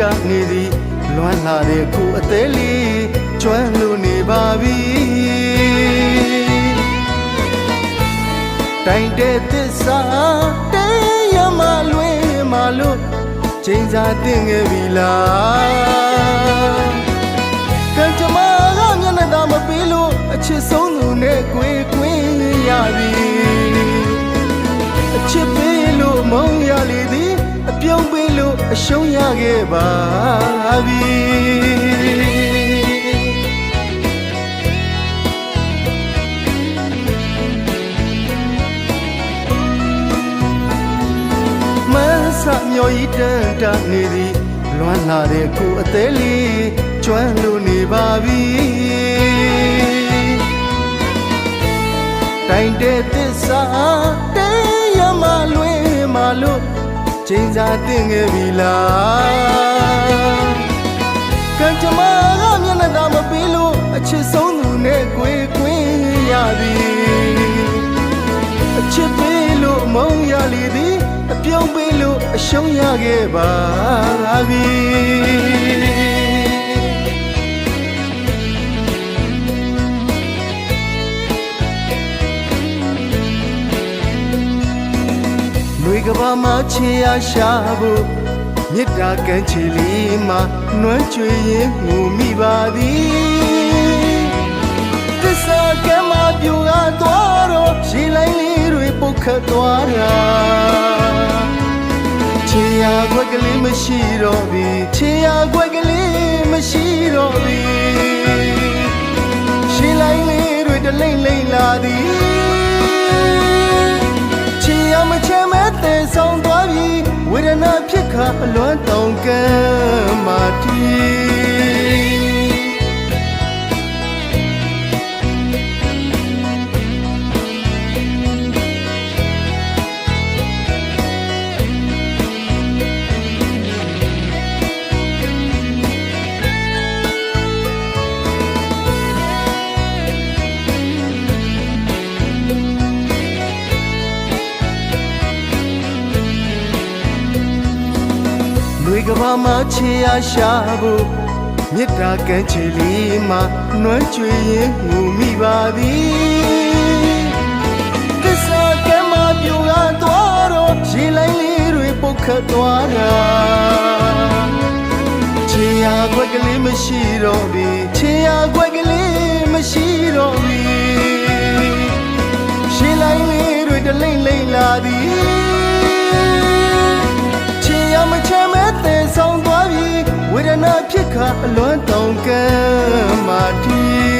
တနေသည်လွမ်းလာတဲ့ကိုအသေးလေးကျွမ်းလို့နေပါပြီတိုင်တဲ့သစ္စာတဲရမလွင်မလို့ချိန်စားတင်ခဲ့ပြီလားကံကြမ္မာကမျက်နှာသာမပေးလို့အချစ်ဆုံးသူနဲ့ကိုယ်ကွင်းရပြီအချစ်ပေးလို့မုန်းရလေသည်အပြုံးပေးလို့ အရှုံးရခဲ့ပါပြီမဆမျောဤတန်တနေသည်လွမ်းလာတဲ့ကိုအသေးလေးကျွမ်းလို့နေပါပြီတိုင်တဲ့သစ္စာ ချိန်စားတင်ခဲ့ပြီလားကံကြမ္မာကမျက်နှာသာမပေးလို့အချစ်ဆုံးသူနဲ့ကိုယ်ကွင်းရပြီအချစ်ပေးလို့မုန်းရလေသည်အပြုံးပေးလို့အရှုံးရခဲ့ပါပြီ နှွေကဘာမှာချေရရှာဖို့မေတ္တာကမ်းခြေလေးမှာနှွမ်းကြွေရင်ငူမိပါသည်သစ္စာကမ်းမှာပြူကားသွားတော့ရေလိုင်းလေးတွေပုတ်ခတ်သွားတာချေရခွက်ကလေးမရှိတော့ပြီချေရခွက်ကလေးမရှိတော့ပြီ ဆောင်သွားပြီဝေဒနာဖြစ်ခါအလွမ်းတောင်ကမ်းမာတီ လွေကဘာမှာချေရရှာဖို့မေတ္တာကမ်းခြေလေးမှာနှွမ်းကြွေရင်ငူမိပါသည်သစ္စာကမ်းမှာပြူကားသွားတော့ရေလိုင်းလေးတွေပုတ်ခတ်သွားတာချေရခွက်ကလေးမရှိတော့ပြီချေရခွက်ကလေးမရှိတော့ပြီရေလိုင်းလေးတွေတလိမ့်လိမ့်လာသည် ဖြစ်ခါအလွမ်းတောင်ကမ်းမာတီ